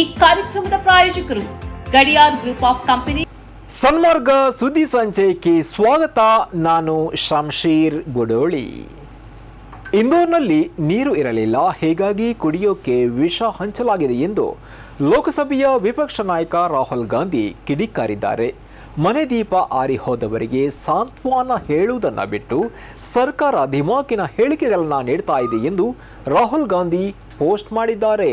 ಈ ಕಾರ್ಯಕ್ರಮದ ಪ್ರಾಯೋಜಕರು Gadiyar group of company Sanmarga ಸುದ್ದಿ ಸಂಚಯಕ್ಕೆ ಸ್ವಾಗತ. ನಾನು ಶಂಶೀರ್ ಗುಡೋಳಿ. ಇಂದೋರ್ನಲ್ಲಿ ನೀರು ಇರಲಿಲ್ಲ. ಹೀಗಾಗಿ ಕುಡಿಯೋಕೆ ವಿಷ ಹಂಚಲಾಗಿದೆ ಎಂದು ಲೋಕಸಭೆಯ ವಿಪಕ್ಷ ನಾಯಕ ರಾಹುಲ್ ಗಾಂಧಿ ಕಿಡಿಕಾರಿದ್ದಾರೆ. ಮನೆ ದೀಪ ಆರಿ ಹೋದವರಿಗೆ ಸಾಂತ್ವನ ಹೇಳುವುದನ್ನು ಬಿಟ್ಟು ಸರ್ಕಾರ ಧಿಮಾಕಿನ ಹೇಳಿಕೆಗಳನ್ನು ನೀಡ್ತಾ ಇದೆ ಎಂದು ರಾಹುಲ್ ಗಾಂಧಿ ಪೋಸ್ಟ್ ಮಾಡಿದ್ದಾರೆ.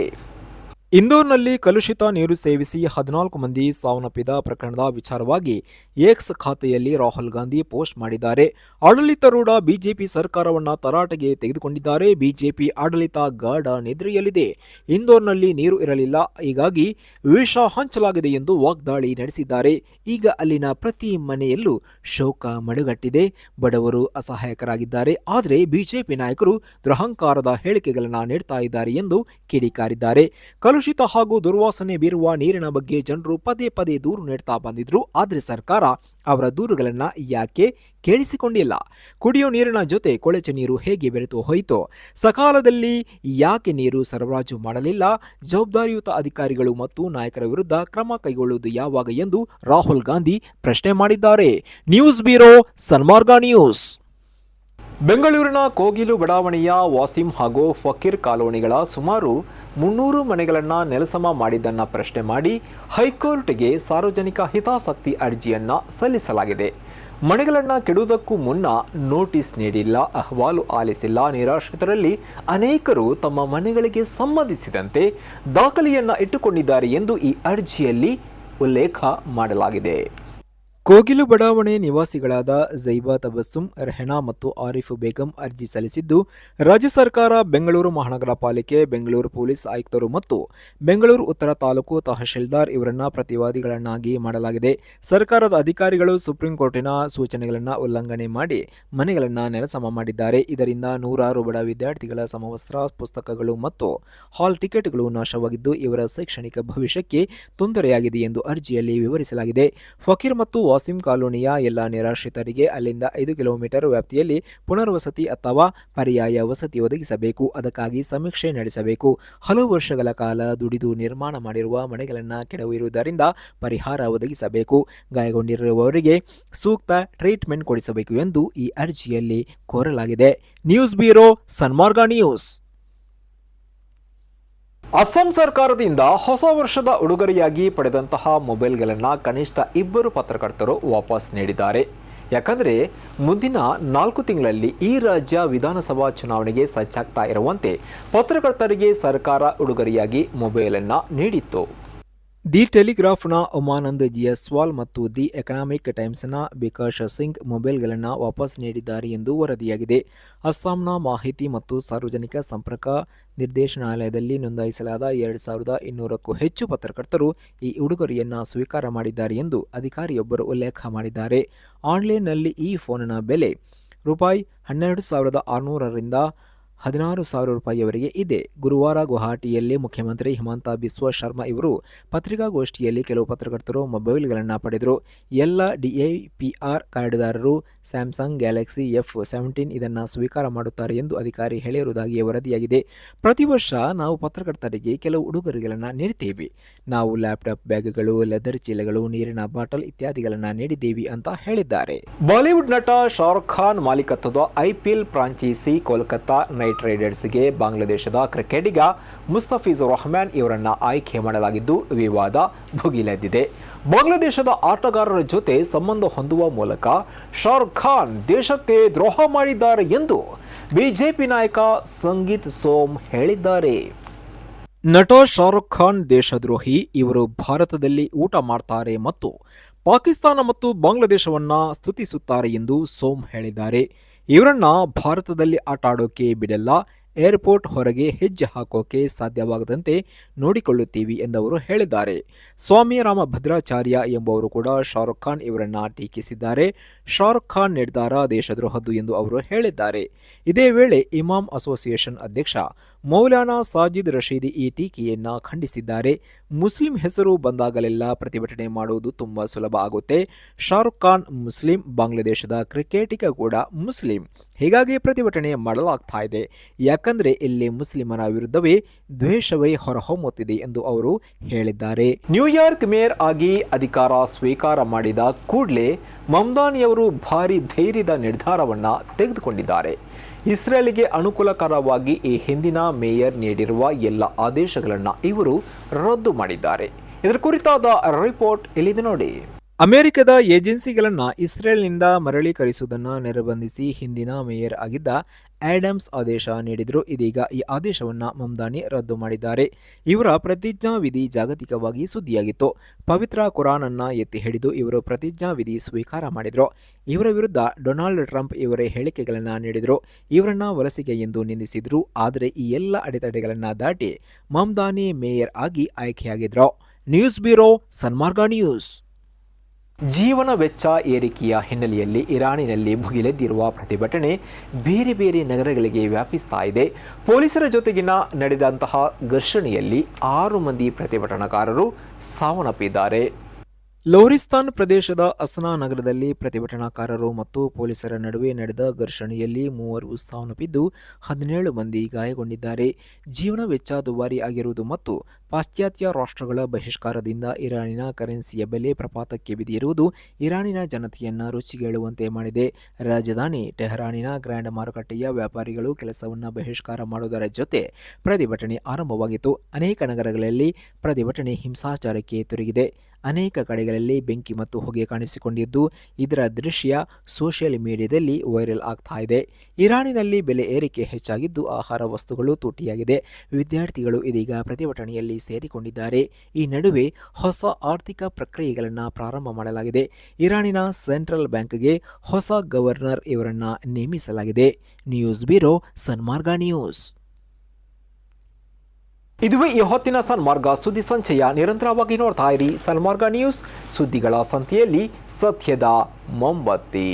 ಇಂದೋರ್ನಲ್ಲಿ ಕಲುಷಿತ ನೀರು ಸೇವಿಸಿ ಹದಿನಾಲ್ಕು ಮಂದಿ ಸಾವನ್ನಪ್ಪಿದ ಪ್ರಕರಣದ ವಿಚಾರವಾಗಿ ಎಕ್ಸ್ ಖಾತೆಯಲ್ಲಿ ರಾಹುಲ್ ಗಾಂಧಿ ಪೋಸ್ಟ್ ಮಾಡಿದ್ದಾರೆ. ಆಡಳಿತಾರೂಢ ಬಿಜೆಪಿ ಸರ್ಕಾರವನ್ನು ತರಾಟೆಗೆ ತೆಗೆದುಕೊಂಡಿದ್ದಾರೆ. ಬಿಜೆಪಿ ಆಡಳಿತ ಗಾಢ ನಿದ್ರೆಯಲ್ಲಿದೆ. ಇಂದೋರ್ನಲ್ಲಿ ನೀರು ಇರಲಿಲ್ಲ. ಹೀಗಾಗಿ ವಿಷ ಹಂಚಲಾಗಿದೆ ಎಂದು ವಾಗ್ದಾಳಿ ನಡೆಸಿದ್ದಾರೆ. ಈಗ ಅಲ್ಲಿನ ಪ್ರತಿ ಮನೆಯಲ್ಲೂ ಶೋಕ ಮಡುಗಟ್ಟಿದೆ. ಬಡವರು ಅಸಹಾಯಕರಾಗಿದ್ದಾರೆ. ಆದರೆ ಬಿಜೆಪಿ ನಾಯಕರು ದುರಹಂಕಾರದ ಹೇಳಿಕೆಗಳನ್ನು ನೀಡ್ತಾ ಇದ್ದಾರೆ ಎಂದು ಕಿಡಿಕಾರಿದ್ದಾರೆ. ಕಲುಷಿತ ಹಾಗೂ ದುರ್ವಾಸನೆ ಬೀರುವ ನೀರಿನ ಬಗ್ಗೆ ಜನರು ಪದೇ ಪದೇ ದೂರು ನೀಡ್ತಾ ಬಂದಿದ್ರು. ಆದರೆ ಸರ್ಕಾರ ಅವರ ದೂರುಗಳನ್ನು ಯಾಕೆ ಕೇಳಿಸಿಕೊಂಡಿಲ್ಲ? ಕುಡಿಯೋ ನೀರಿನ ಜೊತೆ ಕೊಳಚೆ ನೀರು ಹೇಗೆ ಬೆರೆತು ಹೋಯಿತು? ಸಕಾಲದಲ್ಲಿ ಯಾಕೆ ನೀರು ಸರಬರಾಜು ಮಾಡಲಿಲ್ಲ? ಜವಾಬ್ದಾರಿಯುತ ಅಧಿಕಾರಿಗಳು ಮತ್ತು ನಾಯಕರ ವಿರುದ್ಧ ಕ್ರಮ ಕೈಗೊಳ್ಳುವುದು ಯಾವಾಗ ಎಂದು ರಾಹುಲ್ ಗಾಂಧಿ ಪ್ರಶ್ನೆ ಮಾಡಿದ್ದಾರೆ. News bureau Sanmarga news. ಬೆಂಗಳೂರಿನ ಕೋಗಿಲು ಬಡಾವಣೆಯ ವಾಸಿಂ ಹಾಗೂ ಫಕೀರ್ ಕಾಲೋನಿಗಳ ಸುಮಾರು ಮುನ್ನೂರು ಮನೆಗಳನ್ನು ನೆಲಸಮ ಮಾಡಿದ್ದನ್ನು ಪ್ರಶ್ನೆ ಮಾಡಿ ಹೈಕೋರ್ಟ್ಗೆ ಸಾರ್ವಜನಿಕ ಹಿತಾಸಕ್ತಿ ಅರ್ಜಿಯನ್ನು ಸಲ್ಲಿಸಲಾಗಿದೆ. ಮನೆಗಳನ್ನು ಕೆಡುವುದಕ್ಕೂ ಮುನ್ನ ನೋಟಿಸ್ ನೀಡಿಲ್ಲ, ಅಹವಾಲು ಆಲಿಸಿಲ್ಲ. ನಿರಾಶ್ರಿತರಲ್ಲಿ ಅನೇಕರು ತಮ್ಮ ಮನೆಗಳಿಗೆ ಸಂಬಂಧಿಸಿದಂತೆ ದಾಖಲೆಯನ್ನು ಇಟ್ಟುಕೊಂಡಿದ್ದಾರೆ ಎಂದು ಈ ಅರ್ಜಿಯಲ್ಲಿ ಉಲ್ಲೇಖ ಮಾಡಲಾಗಿದೆ. ಕೋಗಿಲು ಬಡಾವಣೆ ನಿವಾಸಿಗಳಾದ ಜೈಬಾ ತಬಸ್ಸುಂ, ರೆಹನಾ ಮತ್ತು ಆರಿಫ್ ಬೇಗಂ ಅರ್ಜಿ ಸಲ್ಲಿಸಿದ್ದು, ರಾಜ್ಯ ಸರ್ಕಾರ ಬೆಂಗಳೂರು ಮಹಾನಗರ ಪಾಲಿಕೆ, ಬೆಂಗಳೂರು ಪೊಲೀಸ್ ಆಯುಕ್ತರು ಮತ್ತು ಬೆಂಗಳೂರು ಉತ್ತರ ತಾಲೂಕು ತಹಶೀಲ್ದಾರ್ ಇವರನ್ನ ಪ್ರತಿವಾದಿಗಳನ್ನಾಗಿ ಮಾಡಲಾಗಿದೆ. ಸರ್ಕಾರದ ಅಧಿಕಾರಿಗಳು ಸುಪ್ರೀಂ ಕೋರ್ಟಿನ ಸೂಚನೆಗಳನ್ನು ಉಲ್ಲಂಘನೆ ಮಾಡಿ ಮನೆಗಳನ್ನು ನೆಲಸಮ ಮಾಡಿದ್ದಾರೆ. ಇದರಿಂದ ನೂರಾರು ಬಡ ವಿದ್ಯಾರ್ಥಿಗಳ ಸಮವಸ್ತ್ರ, ಪುಸ್ತಕಗಳು ಮತ್ತು ಹಾಲ್ ಟಿಕೆಟ್ಗಳು ನಾಶವಾಗಿದ್ದು, ಇವರ ಶೈಕ್ಷಣಿಕ ಭವಿಷ್ಯಕ್ಕೆ ತೊಂದರೆಯಾಗಿದೆ ಎಂದು ಅರ್ಜಿಯಲ್ಲಿ ವಿವರಿಸಲಾಗಿದೆ. ಫಕೀರ್ ಮತ್ತು ವಾಸಿಂ ಕಾಲೋನಿಯ ಎಲ್ಲ ನಿರಾಶ್ರಿತರಿಗೆ ಅಲ್ಲಿಂದ ಐದು ಕಿಲೋಮೀಟರ್ ವ್ಯಾಪ್ತಿಯಲ್ಲಿ ಪುನರ್ವಸತಿ ಅಥವಾ ಪರ್ಯಾಯ ವಸತಿ ಒದಗಿಸಬೇಕು. ಅದಕ್ಕಾಗಿ ಸಮೀಕ್ಷೆ ನಡೆಸಬೇಕು. ಹಲವು ವರ್ಷಗಳ ಕಾಲ ದುಡಿದು ನಿರ್ಮಾಣ ಮಾಡಿರುವ ಮನೆಗಳನ್ನು ಕೆಡವಿರುವುದರಿಂದ ಪರಿಹಾರ ಒದಗಿಸಬೇಕು. ಗಾಯಗೊಂಡಿರುವವರಿಗೆ ಸೂಕ್ತ ಟ್ರೀಟ್ಮೆಂಟ್ ಕೊಡಿಸಬೇಕು ಎಂದು ಈ ಅರ್ಜಿಯಲ್ಲಿ ಕೋರಲಾಗಿದೆ. News bureau Sanmarga news. Assam ಸರ್ಕಾರದಿಂದ ಹೊಸ ವರ್ಷದ ಉಡುಗೊರೆಯಾಗಿ ಪಡೆದಂತಹ ಮೊಬೈಲ್ಗಳನ್ನು ಕನಿಷ್ಠ ಇಬ್ಬರು ಪತ್ರಕರ್ತರು ವಾಪಸ್ ನೀಡಿದ್ದಾರೆ. ಯಾಕಂದರೆ ಮುಂದಿನ ನಾಲ್ಕು ತಿಂಗಳಲ್ಲಿ ಈ ರಾಜ್ಯ ವಿಧಾನಸಭಾ ಚುನಾವಣೆಗೆ ಸಜ್ಜಾಗ್ತಾ ಇರುವಂತೆ ಪತ್ರಕರ್ತರಿಗೆ ಸರ್ಕಾರ ಉಡುಗೊರೆಯಾಗಿ ಮೊಬೈಲನ್ನು ನೀಡಿತ್ತು. ದಿ ಟೆಲಿಗ್ರಾಫ್ನ ಉಮಾನಂದ್ ಜಿಯಸ್ವಾಲ್ ಮತ್ತು ದಿ ಎಕನಾಮಿಕ್ ಟೈಮ್ಸ್ನ ವಿಕಾಶ್ ಸಿಂಗ್ ಮೊಬೈಲ್ಗಳನ್ನು ವಾಪಸ್ ನೀಡಿದ್ದಾರೆ ಎಂದು ವರದಿಯಾಗಿದೆ. ಅಸ್ಸಾಂನ ಮಾಹಿತಿ ಮತ್ತು ಸಾರ್ವಜನಿಕ ಸಂಪರ್ಕ ನಿರ್ದೇಶನಾಲಯದಲ್ಲಿ ನೋಂದಾಯಿಸಲಾದ ಎರಡು ಸಾವಿರದ ಇನ್ನೂರಕ್ಕೂ ಹೆಚ್ಚು ಪತ್ರಕರ್ತರು ಈ ಉಡುಗೊರೆಯನ್ನು ಸ್ವೀಕಾರ ಮಾಡಿದ್ದಾರೆ ಎಂದು ಅಧಿಕಾರಿಯೊಬ್ಬರು ಉಲ್ಲೇಖ ಮಾಡಿದ್ದಾರೆ. ಆನ್ಲೈನ್ನಲ್ಲಿ ಈ ಫೋನಿನ ಬೆಲೆ ರೂಪಾಯಿ ಹನ್ನೆರಡು ಸಾವಿರದ ಆರುನೂರರಿಂದ ಹದಿನಾರು ಸಾವಿರ ರೂಪಾಯಿಯವರೆಗೆ ಇದೆ. ಗುರುವಾರ ಗುವಾಹಟಿಯಲ್ಲಿ ಮುಖ್ಯಮಂತ್ರಿ ಹಿಮಂತ ಬಿಸ್ವ ಶರ್ಮಾ ಇವರು ಪತ್ರಿಕಾಗೋಷ್ಠಿಯಲ್ಲಿ ಕೆಲವು ಪತ್ರಕರ್ತರು ಮೊಬೈಲ್ಗಳನ್ನು ಪಡೆದರು. ಎಲ್ಲ ಡಿಐಪಿಆರ್ ಕಾರ್ಡ್ದಾರರು ಸ್ಯಾಮ್ಸಂಗ್ ಗ್ಯಾಲಕ್ಸಿ ಎಫ್ ಸೆವೆಂಟೀನ್ ಇದನ್ನು ಸ್ವೀಕಾರ ಮಾಡುತ್ತಾರೆ ಎಂದು ಅಧಿಕಾರಿ ಹೇಳಿರುವುದಾಗಿ ವರದಿಯಾಗಿದೆ. ಪ್ರತಿ ವರ್ಷ ನಾವು ಪತ್ರಕರ್ತರಿಗೆ ಕೆಲವು ಉಡುಗೊರೆಗಳನ್ನು ನೀಡುತ್ತೇವೆ ನಾವು ಲ್ಯಾಪ್ಟಾಪ್ ಬ್ಯಾಗ್ಗಳು, ಲೆದರ್ ಚೀಲಗಳು, ನೀರಿನ ಬಾಟಲ್ ಇತ್ಯಾದಿಗಳನ್ನು ನೀಡಿದ್ದೇವೆ ಅಂತ ಹೇಳಿದ್ದಾರೆ. ಬಾಲಿವುಡ್ ನಟ ಶಾರುಖ್ ಖಾನ್ ಮಾಲೀಕತ್ವದ ಐಪಿಎಲ್ ಫ್ರಾಂಚೈಸಿ ಕೋಲ್ಕತ್ತಾ ನೈಟ್ ರೈಡರ್ಸ್ಗೆ ಬಾಂಗ್ಲಾದೇಶದ ಕ್ರಿಕೆಟಿಗ ಮುಸ್ತಫೀಜ್ ರಹಮಾನ್ ಇವರನ್ನು ಆಯ್ಕೆ ಮಾಡಲಾಗಿದ್ದು, ವಿವಾದ ಭುಗಿಲೆದ್ದಿದೆ. ಬಾಂಗ್ಲಾದೇಶದ ಆಟಗಾರರ ಜೊತೆ ಸಂಬಂಧ ಹೊಂದುವ ಮೂಲಕ ಶಾರುಖ್ ಖಾನ್ ದೇಶಕ್ಕೆ ದ್ರೋಹ ಮಾಡಿದ್ದಾರೆ ಎಂದು ಬಿಜೆಪಿ ನಾಯಕ ಸಂಗೀತ್ ಸೋಮ್ ಹೇಳಿದ್ದಾರೆ. ನಟ ಶಾರುಖ್ ಖಾನ್ ದೇಶದ್ರೋಹಿ, ಇವರು ಭಾರತದಲ್ಲಿ ಊಟ ಮಾಡ್ತಾರೆ ಮತ್ತು ಪಾಕಿಸ್ತಾನ ಮತ್ತು ಬಾಂಗ್ಲಾದೇಶವನ್ನ ಸ್ತುತಿಸುತ್ತಾರೆ ಎಂದು ಸೋಮ್ ಹೇಳಿದ್ದಾರೆ. ಇವರನ್ನ ಭಾರತದಲ್ಲಿ ಆಟ ಆಡೋಕೆ ಬಿಡಲ್ಲ, ಏರ್ಪೋರ್ಟ್ ಹೊರಗೆ ಹೆಜ್ಜೆ ಹಾಕೋಕೆ ಸಾಧ್ಯವಾಗದಂತೆ ನೋಡಿಕೊಳ್ಳುತ್ತೀವಿ ಎಂದವರು ಹೇಳಿದ್ದಾರೆ. ಸ್ವಾಮಿ ರಾಮ ಭದ್ರಾಚಾರ್ಯ ಎಂಬುವರು ಕೂಡ ಶಾರುಖ್ ಖಾನ್ ಇವರನ್ನ ಟೀಕಿಸಿದ್ದಾರೆ. ಶಾರುಖ್ ಖಾನ್ ನಿರ್ಧಾರ ದೇಶದ್ರೋಹದ್ದು ಎಂದು ಅವರು ಹೇಳಿದ್ದಾರೆ. ಇದೇ ವೇಳೆ ಇಮಾಮ್ ಅಸೋಸಿಯೇಷನ್ ಅಧ್ಯಕ್ಷ ಮೌಲಾನಾ ಸಾಜಿದ್ ರಶೀದ್ ಈ ಟೀಕೆಯನ್ನ ಖಂಡಿಸಿದ್ದಾರೆ. ಮುಸ್ಲಿಂ ಹೆಸರು ಬಂದಾಗಲೆಲ್ಲ ಪ್ರತಿಭಟನೆ ಮಾಡುವುದು ತುಂಬಾ ಸುಲಭ ಆಗುತ್ತೆ. ಶಾರುಖ್ ಖಾನ್ ಮುಸ್ಲಿಂ, ಬಾಂಗ್ಲಾದೇಶದ ಕ್ರಿಕೆಟಿಗ ಕೂಡ ಮುಸ್ಲಿಂ. ಹೀಗಾಗಿ ಪ್ರತಿಭಟನೆ ಮಾಡಲಾಗ್ತಾ ಇದೆ. ಯಾಕಂದ್ರೆ ಇಲ್ಲಿ ಮುಸ್ಲಿಮರ ವಿರುದ್ಧವೇ ದ್ವೇಷವೇ ಹೊರಹೊಮ್ಮುತ್ತಿದೆ ಎಂದು ಅವರು ಹೇಳಿದ್ದಾರೆ. ನ್ಯೂಯಾರ್ಕ್ ಮೇಯರ್ ಆಗಿ ಅಧಿಕಾರ ಸ್ವೀಕಾರ ಮಾಡಿದ ಕೂಡಲೇ ಮಮ್ದಾನಿಯವರು ಭಾರಿ ಧೈರ್ಯದ ನಿರ್ಧಾರವನ್ನ ತೆಗೆದುಕೊಂಡಿದ್ದಾರೆ. ಇಸ್ರೇಲ್ಗೆ ಅನುಕೂಲಕರವಾಗಿ ಈ ಹಿಂದಿನ ಮೇಯರ್ ನೀಡಿರುವ ಎಲ್ಲ ಆದೇಶಗಳನ್ನು ಇವರು ರದ್ದು ಮಾಡಿದ್ದಾರೆ. ಇದರ ಕುರಿತಾದ ರಿಪೋರ್ಟ್ ಇಲ್ಲಿದೆ ನೋಡಿ. ಅಮೆರಿಕದ ಏಜೆನ್ಸಿಗಳನ್ನು ಇಸ್ರೇಲ್ನಿಂದ ಮರಳೀಕರಿಸುವುದನ್ನು ನಿರ್ಬಂಧಿಸಿ ಹಿಂದಿನ ಮೇಯರ್ ಆಗಿದ್ದ ಆ್ಯಡಮ್ಸ್ ಆದೇಶ ನೀಡಿದರು. ಇದೀಗ ಈ ಆದೇಶವನ್ನು ಮಮ್ದಾನಿ ರದ್ದು ಮಾಡಿದ್ದಾರೆ. ಇವರ ಪ್ರತಿಜ್ಞಾ ವಿಧಿ ಜಾಗತಿಕವಾಗಿ ಸುದ್ದಿಯಾಗಿತ್ತು. ಪವಿತ್ರ ಕುರಾನನ್ನು ಎತ್ತಿ ಹಿಡಿದು ಇವರು ಪ್ರತಿಜ್ಞಾ ವಿಧಿ ಸ್ವೀಕಾರ ಮಾಡಿದರು. ಇವರ ವಿರುದ್ಧ ಡೊನಾಲ್ಡ್ ಟ್ರಂಪ್ ಇವರೇ ಹೇಳಿಕೆಗಳನ್ನು ನೀಡಿದರು. ಇವರನ್ನ ವಲಸಿಗೆ ಎಂದು ನಿಂದಿಸಿದರು. ಆದರೆ ಈ ಎಲ್ಲ ಅಡೆತಡೆಗಳನ್ನು ದಾಟಿ ಮಮ್ದಾನಿ ಮೇಯರ್ ಆಗಿ ಆಯ್ಕೆಯಾಗಿದ್ರು. News bureau Sanmarga news. ಜೀವನ ವೆಚ್ಚ ಏರಿಕೆಯ ಹಿನ್ನೆಲೆಯಲ್ಲಿ ಇರಾನಿನಲ್ಲಿ ಭುಗಿಲೆದ್ದಿರುವ ಪ್ರತಿಭಟನೆ ಬೇರೆ ಬೇರೆ ನಗರಗಳಿಗೆ ವ್ಯಾಪಿಸ್ತಾ ಇದೆ. ಪೊಲೀಸರ ಜೊತೆಗಿನ ನಡೆದಂತಹ ಘರ್ಷಣೆಯಲ್ಲಿ ಆರು ಮಂದಿ ಪ್ರತಿಭಟನಾಕಾರರು ಸಾವನ್ನಪ್ಪಿದ್ದಾರೆ. ಲೋರಿಸ್ತಾನ್ ಪ್ರದೇಶದ ಅಸ್ನಾ ನಗರದಲ್ಲಿ ಪ್ರತಿಭಟನಾಕಾರರು ಮತ್ತು ಪೊಲೀಸರ ನಡುವೆ ನಡೆದ ಘರ್ಷಣೆಯಲ್ಲಿ ಮೂವರು ಸಾವನ್ನಪ್ಪಿದ್ದು ಹದಿನೇಳು ಮಂದಿ ಗಾಯಗೊಂಡಿದ್ದಾರೆ. ಜೀವನ ವೆಚ್ಚ ದುಬಾರಿ ಆಗಿರುವುದು ಮತ್ತು ಪಾಶ್ಚಾತ್ಯ ರಾಷ್ಟ್ರಗಳ ಬಹಿಷ್ಕಾರದಿಂದ ಇರಾನಿನ ಕರೆನ್ಸಿಯ ಬೆಲೆ ಪ್ರಪಾತಕ್ಕೆ ಬಿದ್ದಿರುವುದು ಇರಾನಿನ ಜನತೆಯನ್ನು ರುಚಿಗೇಳುವಂತೆ ಮಾಡಿದೆ. ರಾಜಧಾನಿ ಟೆಹರಾನಿನ ಗ್ರ್ಯಾಂಡ್ ಮಾರುಕಟ್ಟೆಯ ವ್ಯಾಪಾರಿಗಳು ಕೆಲಸವನ್ನು ಬಹಿಷ್ಕಾರ ಮಾಡುವುದರ ಜೊತೆ ಪ್ರತಿಭಟನೆ ಆರಂಭವಾಗಿತ್ತು. ಅನೇಕ ನಗರಗಳಲ್ಲಿ ಪ್ರತಿಭಟನೆ ಹಿಂಸಾಚಾರಕ್ಕೆ ತಿರುಗಿದೆ. ಅನೇಕ ಕಡೆಗಳಲ್ಲಿ ಬೆಂಕಿ ಮತ್ತು ಹೊಗೆ ಕಾಣಿಸಿಕೊಂಡಿದ್ದು, ಇದರ ದೃಶ್ಯ ಸೋಷಿಯಲ್ ಮೀಡಿಯಾದಲ್ಲಿ ವೈರಲ್ ಆಗ್ತಾ ಇದೆ. ಇರಾನಿನಲ್ಲಿ ಬೆಲೆ ಏರಿಕೆ ಹೆಚ್ಚಾಗಿದ್ದು, ಆಹಾರ ವಸ್ತುಗಳು ತುಟಿಯಾಗಿದೆ. ವಿದ್ಯಾರ್ಥಿಗಳು ಇದೀಗ ಪ್ರತಿಭಟನೆಯಲ್ಲಿ ಸೇರಿಕೊಂಡಿದ್ದಾರೆ. ಈ ನಡುವೆ ಹೊಸ ಆರ್ಥಿಕ ಪ್ರಕ್ರಿಯೆಗಳನ್ನು ಪ್ರಾರಂಭ ಮಾಡಲಾಗಿದೆ. ಇರಾನಿನ ಸೆಂಟ್ರಲ್ ಬ್ಯಾಂಕ್ಗೆ ಹೊಸ ಗವರ್ನರ್ ಇವರನ್ನ ನೇಮಿಸಲಾಗಿದೆ. News bureau Sanmarga news. ಇದುವೇ ಈ ಹೊತ್ತಿನ ಸನ್ಮಾರ್ಗ ಸುದ್ದಿ ಸಂಚಯ ನಿರಂತರವಾಗಿ ನೋಡ್ತಾ ಇರಿ. ಸನ್ಮಾರ್ಗ ನ್ಯೂಸ್ ಸುದ್ದಿಗಳ ಸಂತೆಯಲ್ಲಿ ಸತ್ಯದ ಮೊಂಬತ್ತಿ.